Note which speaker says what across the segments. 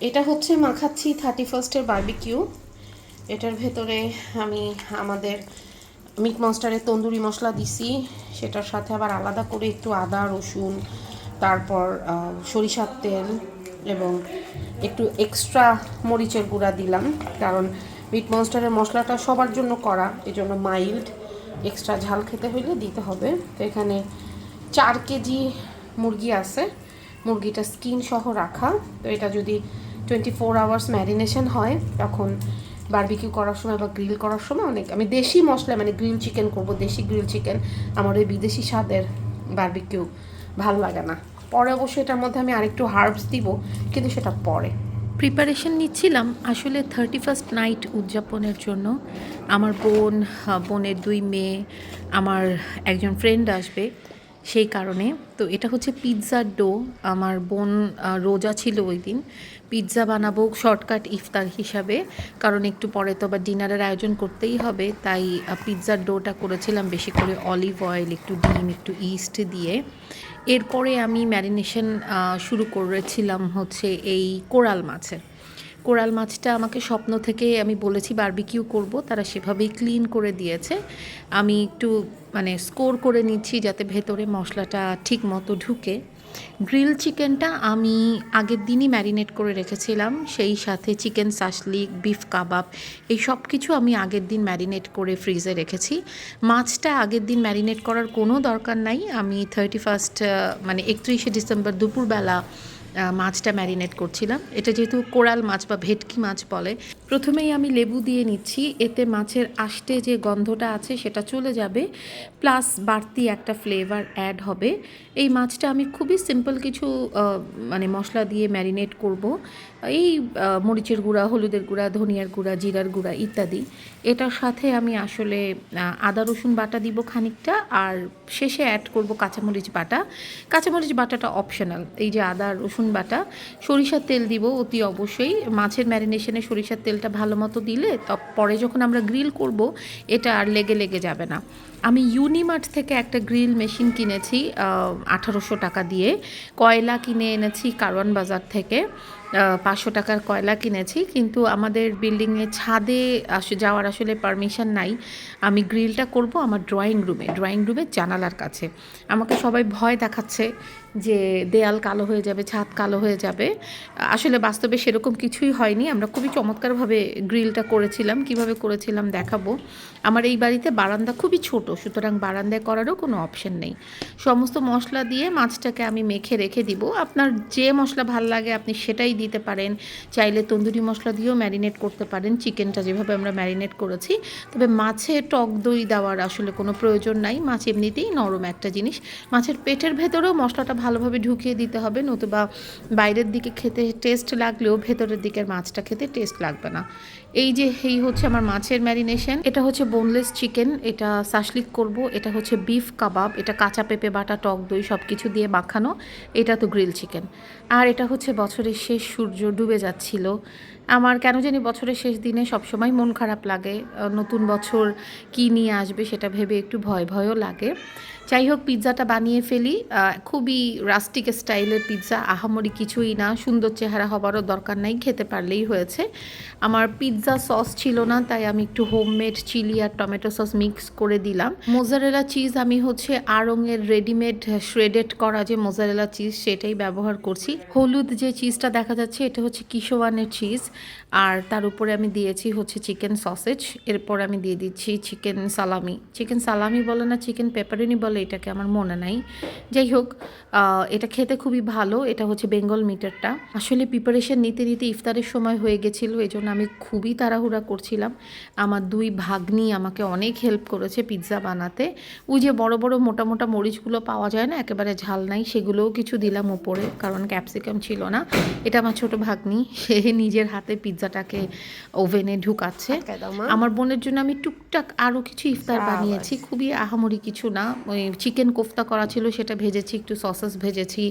Speaker 1: এটা হচ্ছে মাখাচ্ছি থার্টি ফার্স্টের বার্বিকিউ। এটার ভেতরে আমি আমাদের মিট মনস্টারের তন্দুরি মশলা দিছি। সেটার সাথে আবার আলাদা করে একটু আদা, রসুন, তারপর সরিষার তেল এবং একটু এক্সট্রা মরিচের গুঁড়া দিলাম। কারণ মিট মনস্টারের মশলাটা সবার জন্য করা এজন্য মাইল্ড এক্সট্রা ঝাল খেতে হইলে দিতে হবে। তো এখানে চার কেজি মুরগি আছে। মুরগিটা স্কিন সহ রাখা। তো এটা যদি টোয়েন্টি ফোর আওয়ার্স ম্যারিনেশন হয়, তখন বারবিকিউ করার সময় বা গ্রিল করার সময় অনেক, আমি দেশি মশলা মানে গ্রিল চিকেন করব, দেশি গ্রিল চিকেন আমার ওই বিদেশি স্বাদের বারবিকিউ ভালো লাগে না। পরে অবশ্যই এটার মধ্যে আমি আরেকটু হার্বস দিব, কিন্তু সেটা পরে।
Speaker 2: প্রিপারেশন নিচ্ছিলাম, আসলে থার্টি ফার্স্ট নাইট উদযাপনের জন্য। আমার বোন বোনের দুই মেয়ে, আমার একজন ফ্রেন্ড আসবে। সেই কারণে। তো এটা হচ্ছে পিৎজার ডো। আমার বোন রোজা ছিল ওই দিন। পিৎজা বানাবো শর্টকাট ইফতার হিসাবে। কারণ একটু পরে তো আবার ডিনারের আয়োজন করতেই হবে। তাই পিৎজার ডোটা করেছিলাম বেশি করে অলিভ অয়েল, একটু ডিম, একটু ইস্ট দিয়ে। এরপরে আমি ম্যারিনেশন শুরু করেছিলাম হচ্ছে এই কোরাল মাছের। কোরাল মাছটা আমাকে স্বপ্ন থেকে আমি বলেছি, বারবিকিউ করব। তারা সেভাবেই ক্লিন করে দিয়েছে। আমি একটু মানে স্কোর করে নিচ্ছি যাতে ভেতরে মশলাটা ঠিক মতো ঢুকে। গ্রিল চিকেনটা আমি আগের দিনই ম্যারিনেট করে রেখেছিলাম। সেই সাথে চিকেন সাসলিক বিফ কাবাব, এই সব কিছু আমি আগের দিন ম্যারিনেট করে ফ্রিজে রেখেছি। মাছটা আগের দিন ম্যারিনেট করার কোনো দরকার নাই। আমি থার্টি ফার্স্ট মানে একত্রিশে ডিসেম্বর দুপুরবেলা মাছটা ম্যারিনেট করছিলাম। এটা যেহেতু কোরাল মাছ বা ভেটকি মাছ বলে, প্রথমেই আমি লেবু দিয়ে নিচ্ছি। এতে মাছের আষ্টে যে গন্ধটা আছে, সেটা চলে যাবে। প্লাস বাড়তি একটা ফ্লেভার অ্যাড হবে। এই মাছটা আমি খুবই সিম্পল কিছু মানে মশলা দিয়ে ম্যারিনেট করব। এই মরিচের গুঁড়া, হলুদের গুঁড়া, ধনিয়ার গুঁড়া, জিরার গুঁড়া ইত্যাদি। এটার সাথে আমি আসলে আদা, রসুন বাটা দিব খানিকটা আর শেষে অ্যাড করব কাঁচামরিচ বাটা। কাঁচামরিচ বাটাটা অপশনাল এই যে আদা, রসুন বাটা, সরিষার তেল দিব অতি অবশ্যই। মাছের ম্যারিনেশনে সরিষার তেলটা ভালো মতো দিলে পরে যখন আমরা গ্রিল করব, এটা আর লেগে লেগে যাবে না। আমি ইউনিমার্ট থেকে একটা গ্রিল মেশিন কিনেছি আঠারোশো টাকা দিয়ে। কয়লা কিনে এনেছি কারওয়ান বাজার থেকে। পাঁচশো টাকার কয়লা কিনেছি, কিন্তু আমাদের বিল্ডিংয়ে ছাদে আস, যাওয়ার আসলে পারমিশন নাই। আমি গ্রিলটা করব আমার ড্রয়িং রুমে ড্রয়িং রুমের জানালার কাছে। আমাকে সবাই ভয় দেখাচ্ছে যে দেয়াল কালো হয়ে যাবে, ছাদ কালো হয়ে যাবে। আসলে বাস্তবে সেরকম কিছুই হয়নি। আমরা খুবই চমৎকারভাবে গ্রিলটা করেছিলাম। কীভাবে করেছিলাম দেখাবো। আমার এই বাড়িতে বারান্দা খুবই ছোট, সুতরাং বারান্দায় করারও কোনো অপশন নেই। সমস্ত মশলা দিয়ে মাছটাকে আমি মেখে রেখে দিব। আপনার যে মশলা ভালো লাগে আপনি সেটাই দিতে পারেন। চাইলে তন্দুরি মশলা দিয়েও ম্যারিনেট করতে পারেন। চিকেনটা যেভাবে আমরা ম্যারিনেট করেছি। তবে মাছে টক দই দেওয়ার আসলে কোনো প্রয়োজন নাই। মাছ এমনিতেই নরম একটা জিনিস। মাছের পেটের ভেতরেও মশলাটা ভালোভাবে ঢুকিয়ে দিতে হবে, নতুবা বাইরের দিকে খেতে টেস্ট লাগলেও ভেতরের দিকের মাছটা খেতে টেস্ট লাগবে না। এই যে এই হচ্ছে আমার মাছের ম্যারিনেশন, এটা হচ্ছে বোনলেস চিকেন এটা সাসলিক করব, এটা হচ্ছে বিফ কাবাব এটা কাঁচা পেঁপে বাটা, টক দই সব কিছু দিয়ে মাখানো, এটা তো গ্রিল চিকেন আর এটা হচ্ছে বছরের শেষ, সূর্য ডুবে যাচ্ছিল। আমার কেন জানি বছরের শেষ দিনে সবসময় মন খারাপ লাগে নতুন বছর কি নিয়ে আসবে সেটা ভেবে একটু ভয় ভয়ও লাগে। যাই হোক, পিৎজাটা বানিয়ে ফেলি খুবই রাস্টিক স্টাইলের পিৎজা, আহামরি কিছুই না, সুন্দর চেহারা হবারও দরকার নাই, খেতে পারলেই হয়েছে। আমার পিৎজা সস ছিল না, তাই আমি একটু হোমমেড চিলি আর টমেটো সস মিক্স করে দিলাম। মোজারেলা চিজ আমি হচ্ছে আড়ংয়ের রেডিমেড শ্রেডেড করা যে মোজারেলা চিজ সেটাই ব্যবহার করছি। হলুদ যে চিজটা দেখা যাচ্ছে, এটা হচ্ছে কিশোয়ানের চিজ, আর তার উপরে আমি দিয়েছি হচ্ছে চিকেন সসেজ, এরপর আমি দিয়ে দিচ্ছি চিকেন সালামি। চিকেন সালামি বলে না, চিকেন পেপারিনি বলে, এটাকে আমার মনে নাই। যাই হোক এটা খেতে খুবই ভালো, এটা হচ্ছে বেঙ্গল মিটারটা। আসলে প্রিপারেশন নিতে নিতে ইফতারের সময় হয়ে গেছিল এই জন্য আমি খুবই তাড়াহুড়া করছিলাম। আমার দুই ভাগ্নি আমাকে অনেক হেল্প করেছে পিৎজা বানাতে। ওই যে বড় বড় মোটা মোটা মরিচগুলো পাওয়া যায় না একেবারে ঝাল নাই সেগুলোও কিছু দিলাম উপরে কারণ ক্যাপসিকাম ছিল না। এটা আমার ছোট ভাগ্নি সে নিজের হাতে পিৎজাটাকে ওভেনে ঢুকাচ্ছে। আমার বোনের জন্য আমি টুকটাক আরও কিছু ইফতার বানিয়েছি খুবই আহামরি কিছু না। ওই চিকেন কোফতা করা ছিল সেটা ভেজেছি একটু সসেস ভেজেছি।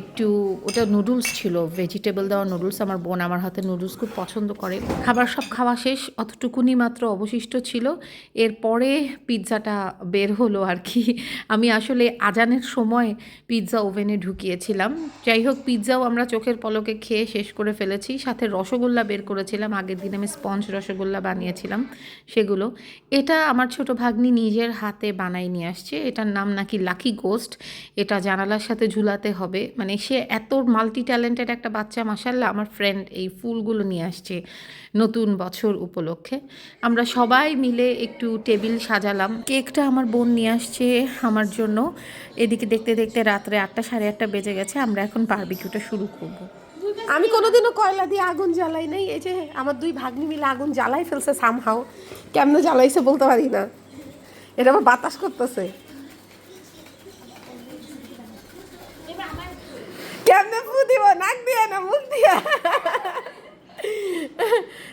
Speaker 2: একটু ওটা নুডলস ছিল ভেজিটেবল দেওয়া নুডলস আমার বোন আমার হাতে নুডলস খুব পছন্দ করে। খাবার সব খাওয়া শেষ, অতটুকুনি মাত্র অবশিষ্ট ছিল। এরপরে পিৎজাটা বের হলো আর কি। আমি আসলে আজানের সময় পিৎজা ওভেনে ঢুকিয়েছিলাম। যাই হোক পিৎজাও আমরা চোখের পলকে খেয়ে শেষ করে ফেলেছি। সাথে রসগোল্লা বের করেছিলাম। আগের দিন আমি স্পঞ্জ রসগোল্লা বানিয়েছিলাম সেগুলো। এটা আমার ছোট ভাগ্নি নিজের হাতে বানাই নিয়ে আসছে। এটার নাম নাকি লাকি গোস্ট। এটা জানালার সাথে ঝুলাতে হবে। মানে সে এত মাল্টি ট্যালেন্টেড একটা বাচ্চা মাসাল্লাহ আমার ফ্রেন্ড এই ফুলগুলো নিয়ে আসছে। নতুন বছর উপলক্ষে। আমরা সবাই মিলে একটু টেবিল সাজালাম। কেকটা আমার বোন নিয়ে আসছে আমার জন্য। এদিকে দেখতে দেখতে রাত্রে আটটা সাড়ে আটটা বেজে গেছে, আমরা এখন বারবিকিউটা শুরু করব।
Speaker 1: আমি কোনোদিনও কয়লা দিয়ে আগুন জ্বালাই নাই, এই যে আমার দুই ভাগ্নি মিলে আগুন জ্বালাই ফেলছে সামহাও কেমনে জ্বালাইছে বলতে পারি না। এটা আমার বাতাস করতেছে। কেমনে ফু দিব, নাক দিয়ে না মুখ দিয়ে?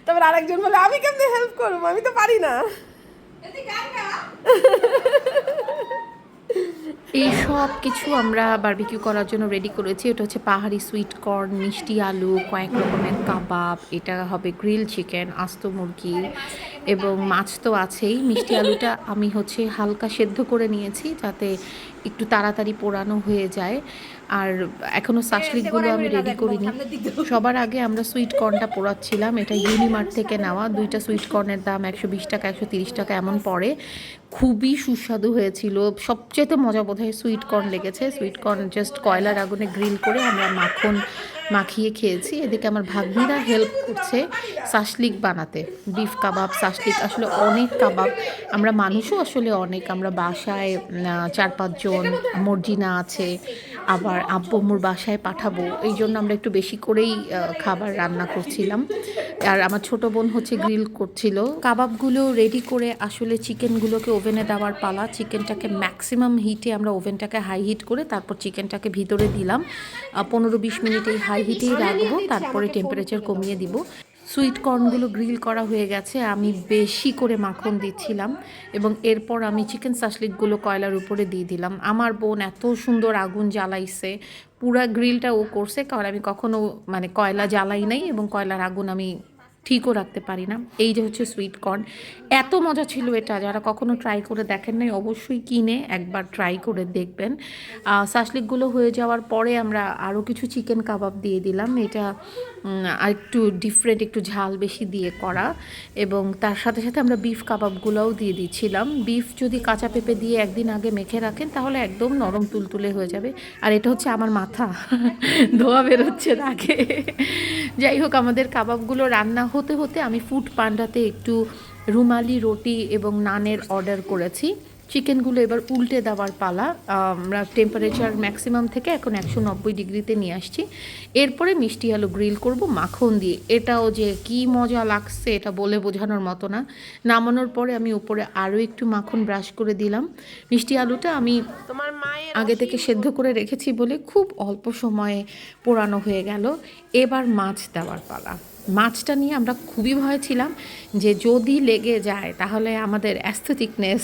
Speaker 1: তারপর আরেকজন বলে, আমি কেমনে হেল্প করব? আমি তো পারি না।
Speaker 2: এই সব কিছু আমরা বারবিকিউ করার জন্য রেডি করেছি। এটা হচ্ছে পাহাড়ি সুইট কর্ন মিষ্টি আলু, কয়েক রকমের কাবাব, এটা হবে গ্রিল চিকেন আস্ত মুরগি। এবং মাছ তো আছেই। মিষ্টি আলুটা আমি হচ্ছে হালকা সেদ্ধ করে নিয়েছি যাতে একটু তাড়াতাড়ি পোড়ানো হয়ে যায়। আর এখনও শাসলিকগুলো আমি রেডি করিনি। সবার আগে আমরা সুইট কর্নটা পোড়াচ্ছিলাম। এটা ইউনিমার্ট থেকে নেওয়া। দুইটা সুইট কর্নের দাম একশো বিশ টাকা একশো তিরিশ টাকা এমন পড়ে। খুবই সুস্বাদু হয়েছিল। সবচেয়ে মজা বোধ হয় সুইট কর্ন লেগেছে। সুইট কর্ন জাস্ট কয়লার আগুনে গ্রিল করে আমরা মাখন মাখিয়ে খেয়েছি। এদিকে আমার ভাগ্নিরা হেল্প করছে শাসলিক বানাতে। বিফ কাবাব শাসলিক আসলে অনেক কাবাব আমরা মানুষও আসলে অনেক। আমরা বাসায় চার পাঁচজন, মর্জিনা আছে। আবার আব্বুম্মুর বাসায় পাঠাবো। এই জন্য আমরা একটু বেশি করেই খাবার রান্না করছিলাম। আর আমার ছোট বোন হচ্ছে গ্রিল করছিল। কাবাবগুলো রেডি করে আসলে চিকেনগুলোকে ওভেনে দেওয়ার পালা। চিকেনটাকে ম্যাক্সিমাম হিটে আমরা ওভেনটাকে হাই হিট করে তারপর চিকেনটাকে ভিতরে দিলাম। পনেরো বিশ মিনিট এই হাই হিটেই রাখব, তারপরে টেম্পারেচার কমিয়ে দিব। সুইট কর্নগুলো গ্রিল করা হয়ে গেছে আমি বেশি করে মাখন দিচ্ছিলাম এবং এরপর আমি চিকেন সাসলিকগুলো কয়লার উপরে দিয়ে দিলাম। আমার বোন এত সুন্দর আগুন জ্বালাইছে পুরা গ্রিলটা ও করছে কারণ আমি কখনো মানে কয়লা জ্বালাই নাই এবং কয়লার আগুন আমি ঠিকও রাখতে পারি না। এই যে হচ্ছে সুইট কর্ন এত মজা ছিল এটা যারা কখনো ট্রাই করে দেখেন নাই অবশ্যই কিনে একবার ট্রাই করে দেখবেন। আহ, শাসলিকগুলো হয়ে যাওয়ার পরে আমরা আরও কিছু চিকেন কাবাব দিয়ে দিলাম এটা আর একটু ডিফারেন্ট একটু ঝাল বেশি দিয়ে করা। এবং তার সাথে সাথে আমরা বিফ কাবাবগুলোও দিয়ে দিচ্ছিলাম। বিফ যদি কাঁচা পেঁপে দিয়ে একদিন আগে মেখে রাখেন, তাহলে একদম নরম তুলতুলে হয়ে যাবে। আর এটা হচ্ছে আমার মাথা। ধোয়া বেরোচ্ছে আগে। যাই হোক, আমাদের কাবাবগুলো রান্না হতে হতে আমি ফুড পান্ডাতে একটু রুমালি, রুটি এবং নানের অর্ডার করেছি। চিকেনগুলো এবার উল্টে দেওয়ার পালা। আমরা টেম্পারেচার ম্যাক্সিমাম থেকে এখন একশো নব্বই ডিগ্রিতে নিয়ে আসছি। এরপরে মিষ্টি আলু গ্রিল করব মাখন দিয়ে। এটাও যে কি মজা লাগছে এটা বলে বোঝানোর মতো না। নামানোর পরে আমি উপরে আরও একটু মাখন ব্রাশ করে দিলাম। মিষ্টি আলুটা আমি
Speaker 1: তোমার মায়ের
Speaker 2: আগে থেকে সেদ্ধ করে রেখেছি বলে খুব অল্প সময়ে পোড়ানো হয়ে গেল। এবার মাছ দেওয়ার পালা। মাছটা নিয়ে আমরা খুবই ভয় ছিলাম যে যদি লেগে যায় তাহলে আমাদের অ্যাস্থেটিকনেস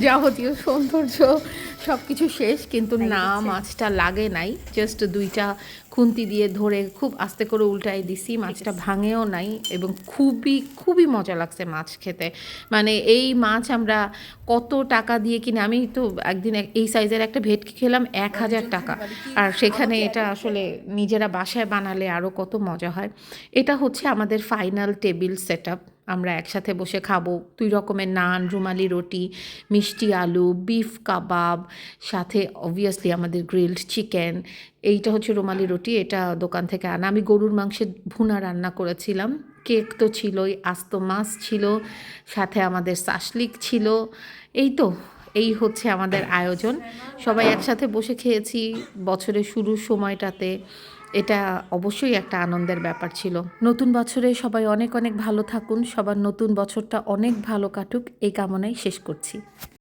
Speaker 2: যাবতীয় সৌন্দর্য সব কিছু শেষ কিন্তু না মাছটা লাগে নাই। জাস্ট দুইটা খুন্তি দিয়ে ধরে খুব আস্তে করে উল্টাই দিছি মাছটা ভাঙেও নাই এবং খুবই খুবই মজা লাগছে মাছ খেতে। মানে এই মাছ আমরা কত টাকা দিয়ে কিনে আমি তো একদিন এক- এই সাইজের একটা ভেটকি খেলাম এক হাজার টাকা। আর সেখানে এটা আসলে নিজেরা বাসায় বানালে আরও কত মজা হয়। এটা হচ্ছে আমাদের ফাইনাল টেবিল সেট আমরা একসাথে বসে খাব। দুই রকমের নান, রুমালি রুটি, মিষ্টি আলু, বিফ, কাবাব, সাথে অবভিয়াসলি আমাদের গ্রিলড চিকেন এইটা হচ্ছে রুমালি রুটি, এটা দোকান থেকে আনা। আমি গরুর মাংসের ভুনা রান্না করেছিলাম। কেক তো ছিলই, আস্ত মাছ ছিল, সাথে আমাদের শাসলিক ছিল। এই তো, এই হচ্ছে আমাদের আয়োজন। সবাই একসাথে বসে খেয়েছি বছরের শুরুর সময়টাতে। এটা অবশ্যই একটা আনন্দের ব্যাপার ছিল। নতুন বছরে সবাই অনেক অনেক ভালো থাকুন। সবার নতুন বছরটা অনেক ভালো কাটুক। এই কামনাই শেষ করছি।